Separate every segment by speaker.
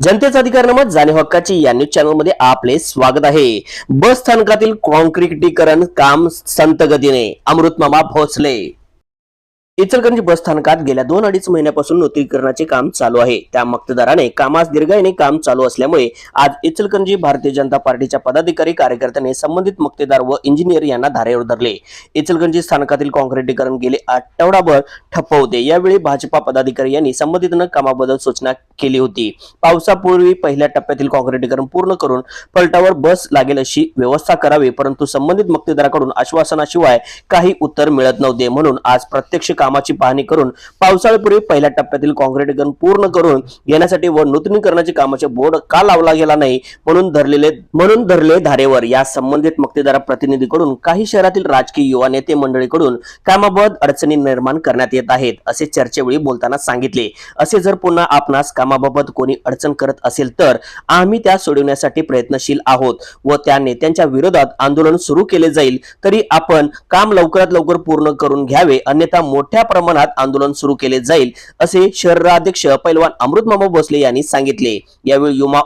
Speaker 1: जनतेचा अधिकार नमत जाणे हक्काची या न्यूज चॅनलमध्ये आपले स्वागत आहे. बस स्थानकातील कॉन्क्रिटीकरण काम संत गतीने. अमृतमामा भोसले. इचलकरंजी बस स्थानकात गेल्या दोन अडीच महिन्यापासून नूतनीकरणाचे काम चालू आहे. त्या मक्तदाराने कामास दीर्घाईने काम चालू असल्यामुळे आज इचलकरंजी भारतीय जनता पार्टीच्या पदाधिकारी कार्यकर्त्यांनी संबंधित मक्तेदार व इंजिनियर यांना धारेवर धरले इचलकरंजी स्थानकातील कॉन्क्रिटीकरण गेले आठवडाभर ठप्प होते यावेळी भाजपा पदाधिकारी यांनी संबंधित कामाबद्दल सूचना केली होती. पावसापूर्वी पहिल्या टप्प्यातील कॉन्क्रिटीकरण पूर्ण करून फलटावर बस लागेल अशी व्यवस्था करावी परंतु संबंधित मक्तेदाराकडून आश्वासनाशिवाय काही उत्तर मिळत नव्हते. म्हणून आज प्रत्यक्ष कामाची पाहणी करून पावसाळ्यापूर्वी पहिल्या टप्प्यातील कॉन्क्रिटीकरण पूर्ण करून घेण्यासाठी व नूतनीकरणाचे कामाचे बोर्ड का लावला गेला नाही म्हणून धरलेले म्हणून धरले धारेवर. या संबंधित मक्तेदार प्रतिनिधीकडून काही शहरातील राजकीय युवा नेते मंडळीकडून कामाबाबत अडचणी निर्माण करण्यात येत आहेत असे चर्चेवेळी बोलताना सांगितले. असे जर पुन्हा आपणास कामाबाबत कोणी अडचण करत असेल तर आम्ही त्या सोडवण्यासाठी प्रयत्नशील आहोत व त्या नेत्यांच्या विरोधात आंदोलन सुरू केले जाईल तरी आपण काम लवकरात लवकर पूर्ण करून घ्यावे अन्यथा मोठ्या प्रमाणात आंदोलन सुरू केले जाईल असे शहराध्यक्ष पैलवान अमृतमामा भोसले यांनी सांगितले. यावेळी युमा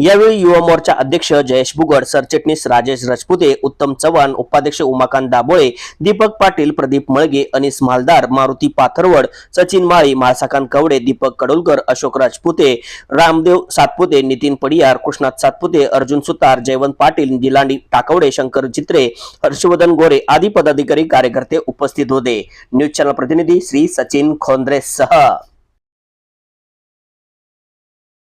Speaker 1: यावेळी युवा मोर्चा अध्यक्ष जयेश बुगड सरचिटणीस राजेश राजपुते उत्तम चव्हाण उपाध्यक्ष उमाकांत दाबोळे दीपक पाटील प्रदीप मळगे अनिस मालदार मारुती पाथरवड सचिन माळी माळसाकांत कवडे दीपक कडोलकर अशोक राजपुते रामदेव सातपुते नितीन पडियार कृष्णात सातपुते अर्जुन सुतार जयवंत पाटील दिलांडी टाकवडे शंकर चित्रे हर्षवर्धन गोरे आदी पदाधिकारी कार्यकर्ते उपस्थित होते. न्यूज चॅनल प्रतिनिधी श्री सचिन खोंद्रे सह